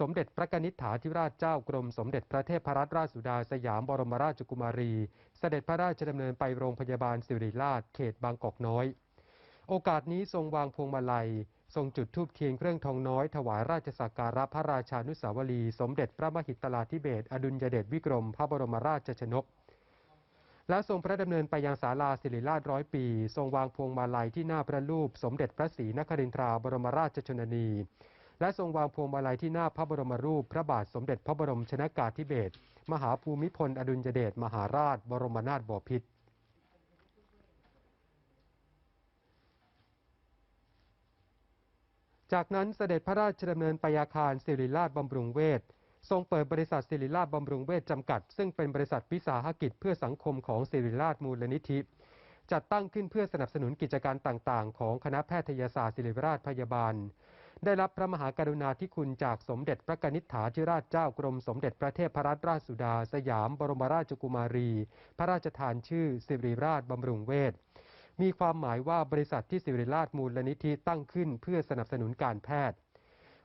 สมเด็จพระกนิษฐาธิราชเจ้ากรมสมเด็จพระเทพรัตนราชสุดาสยามบรมราชกุมารี เสด็จพระราชดำเนินไปโรงพยาบาลสิริราชเขตบางกอกน้อย โอกาสนี้ทรงวางพวงมาลัย ทรงจุดธูปเทียนเครื่องทองน้อย ถวายราชสักการะพระราชานุสาวรี สมเด็จพระมหิตลาธิเบศอดุลยเดชวิกรม พระบรมราชชนก และทรงพระดำเนินไปยังศาลาศิริราชร้อยปี ทรงวางพวงมาลัยที่หน้าพระรูป สมเด็จพระศรีนครินทราบรมราชชนนี และทรงวางพวงมาลัยที่หน้าพระบรมรูป พระบาทสมเด็จพระบรมชนากาธิเบศรมหาภูมิพลอดุลยเดชมหาราช บรมนาถบพิตรจากนั้นเสด็จพระราชดำเนินไปอาคารสิริราชบำรุงเวชทรงเปิดบริษัทสิริราชบำรุงเวชจำกัด ซึ่งเป็นบริษัทวิสาหกิจเพื่อสังคมของสิริราชมูลนิธิ จัดตั้งขึ้นเพื่อสนับสนุนกิจการต่างๆ ของคณะแพทยศาสตร์ศิริราชพยาบาล ได้รับพระมหากรุณาธิคุณจากสมเด็จพระกนิษฐาธิราชเจ้ากรมสมเด็จพระเทพรัตนราชสุดา สยามบรมราชกุมารี พระราชทานชื่อสิริราชบำรุงเวชมีความหมายว่าบริษัทที่สิริราชมูลนิธิตั้งขึ้นเพื่อสนับสนุนการแพทย์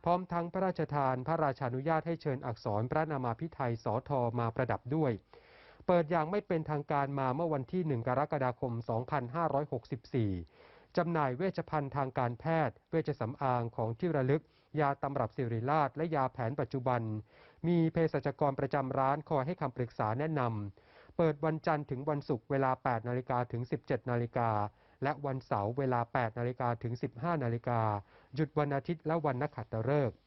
พร้อมทั้งพระราชทานพระราชานุญาตให้เชิญอักษรพระนามาพิไทยสอทอมาประดับด้วย เปิดอย่างไม่เป็นทางการมาเมื่อวันที่ 1 กรกฎาคม 2564 จำหน่ายเวชภัณฑ์ทางการแพทย์ เวชสำอางของที่ระลึก ยาตำรับสิริราชและยาแผนปัจจุบัน มีเภสัชกรประจำร้านคอยให้คำปรึกษาแนะนำเปิดวันจันทร์ถึงวันศุกร์เวลา 8 นาฬิกาถึง 17 นาฬิกาและวันเสาร์เวลา 8 นาฬิกาถึง 15 นาฬิกาหยุดวันอาทิตย์และวันนักขัตฤกษ์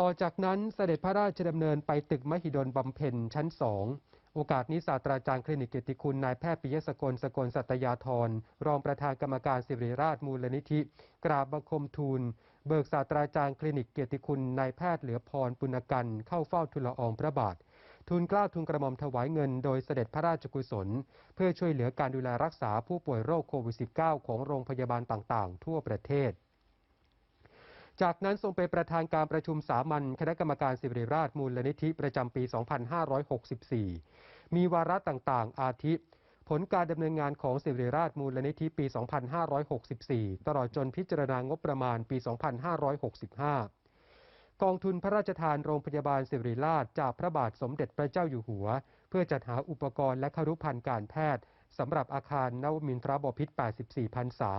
ต่อจากนั้นเสด็จพระราชดำเนินไปตึกมหิดลบำเพ็ญชั้นสอง โอกาสนี้ศาสตราจารย์คลินิกเกียรติคุณนายแพทย์ปิยสกลสกลสัตยาธรรองประธานกรรมการสิริราชมูลนิธิ กราบบังคมทูล เบิกศาสตราจารย์คลินิกเกียรติคุณนายแพทย์เหลือพรปุณกันเข้าเฝ้าทูลละอองพระบาททูลกล้าทูลกระหม่อมถวายเงินโดยเสด็จพระราชกุศล เพื่อช่วยเหลือการดูแลรักษาผู้ป่วยโรคโควิด -19 ของโรงพยาบาลต่างๆ ทั่วประเทศ จากนั้นทรงเป็นประธานการประชุมสามัญคณะกรรมการสิริราชมูลนิธิประจำปี 2564 มีวาระต่างๆ อาทิ ผลการดำเนินงานของสิริราชมูลนิธิปี 2564 ตลอดจนพิจารณางบประมาณปี 2565 กองทุนพระราชทานโรงพยาบาลสิริราชจากพระบาทสมเด็จพระเจ้าอยู่หัว เพื่อจัดหาอุปกรณ์และครุภัณฑ์การแพทย์สำหรับอาคารนวมินทรบพิตร84 พรรษา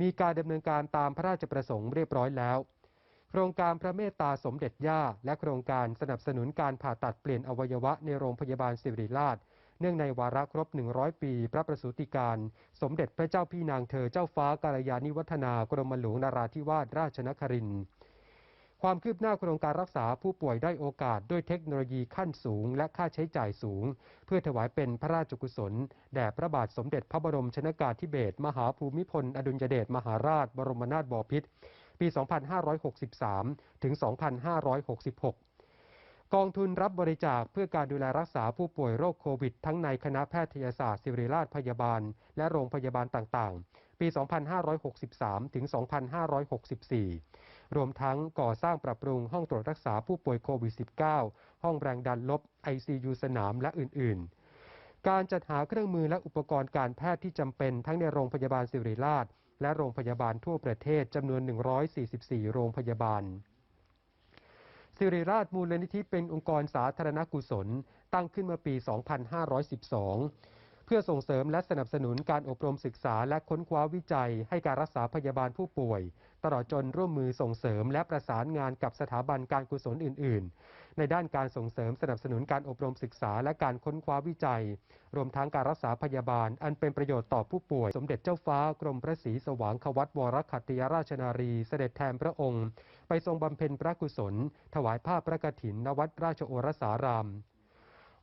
มีการดำเนินการตามพระราชประสงค์เรียบร้อยแล้ว โครงการพระเมตตาสมเด็จย่า และโครงการสนับสนุนการผ่าตัดเปลี่ยนอวัยวะในโรงพยาบาลสิริราช เนื่องในวาระครบ 100 ปี พระประสูติการ สมเด็จพระเจ้าพี่นางเธอเจ้าฟ้ากาลยานิวัฒนากรมหลวงนาราธิวาสราชนครินทร์ ความคืบหน้าโครงการรักษาผู้ป่วยได้โอกาสด้วยเทคโนโลยีขั้นสูง และค่าใช้จ่ายสูง เพื่อถวายเป็นพระราชกุศล แด่พระบาทสมเด็จพระบรมชนากาธิเบศรมหาภูมิพล อดุลยเดชมหาราช บรมนาถบพิตรปี 2563 ถึง 2566กองทุนรับบริจาคเพื่อการดูแลรักษาผู้ป่วยโรคโควิด ทั้งในคณะแพทยศาสตร์ศิริราชพยาบาล และโรงพยาบาลต่างๆ ปี 2563 ถึง 2564 รวมทั้งก่อสร้างปรับปรุงห้องตรวจรักษาผู้ป่วยโควิด -19 ห้องแรงดันลบ ICU สนามและอื่น ๆ การจัดหาเครื่องมือและอุปกรณ์การแพทย์ที่จำเป็นทั้งในโรงพยาบาลศิริราช และโรงพยาบาลทั่วประเทศจำนวน 144 โรงพยาบาลสิริราชมูลนิธิเป็นองค์กรสาธารณกุศล ตั้งขึ้นเมื่อปี 2512 เพื่อส่งเสริมและสนับสนุนการอบรมศึกษาและค้นคว้าวิจัยให้การรักษาพยาบาลผู้ป่วย ตลอดจนร่วมมือส่งเสริมและประสานงานกับสถาบันการกุศลอื่น ๆ ในด้านการส่งเสริมสนับสนุนการอบรมศึกษาและการค้นคว้าวิจัย รวมทั้งการรักษาพยาบาล อันเป็นประโยชน์ต่อผู้ป่วย สมเด็จเจ้าฟ้ากรมพระศรีสว่างควัตวรคัตติยราชนารี เสด็จแทนพระองค์ ไปทรงบำเพ็ญพระกุศล ถวายผ้าพระกฐินณวัดราชโอรสาราม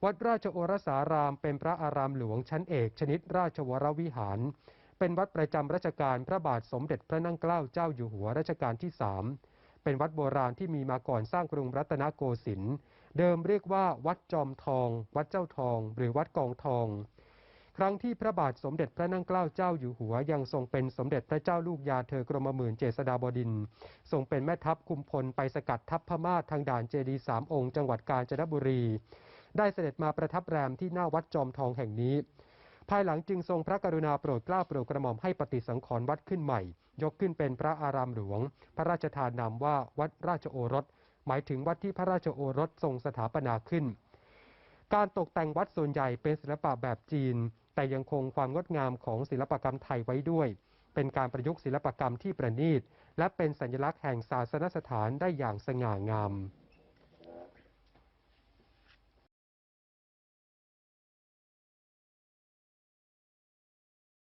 วัดราชโอรสารามเป็นพระอารามหลวงชั้นเอกชนิดราชวรวิหาร เป็นวัดประจำรัชกาลพระบาทสมเด็จพระนั่งเกล้าเจ้าอยู่หัวรัชกาลที่สามเป็นวัดโบราณที่มีมาก่อนสร้างกรุงรัตนโกสินทร์เดิมเรียกว่าวัดจอมทอง วัดเจ้าทอง หรือวัดกองทอง ครั้งที่พระบาทสมเด็จพระนั่งเกล้าเจ้าอยู่หัว ยังทรงเป็นสมเด็จพระเจ้าลูกยาเธอกรมหมื่นเจษฎาบดิน ทร์ทรงเป็นแม่ทัพคุมพลไปสกัดทัพพม่าทางด่านเจดีสามองค์จังหวัดกาญจนบุรี ได้เสด็จมาประทับแรมที่หน้าวัดจอมทองแห่งนี้ ภายหลังจึงทรงพระกรุณาโปรดเกล้าโปรดกระหม่อมให้ปฏิสังขรณ์วัดขึ้นใหม่ ยกขึ้นเป็นพระอารามหลวง พระราชทานนามว่าวัดราชโอรส หมายถึงวัดที่พระราชโอรสทรงสถาปนาขึ้น การตกแต่งวัดส่วนใหญ่เป็นศิลปะแบบจีน แต่ยังคงความงดงามของศิลปกรรมไทยไว้ด้วย เป็นการประยุกต์ศิลปกรรมที่ประณีต และเป็นสัญลักษณ์แห่งศาสนสถานได้อย่างสง่างาม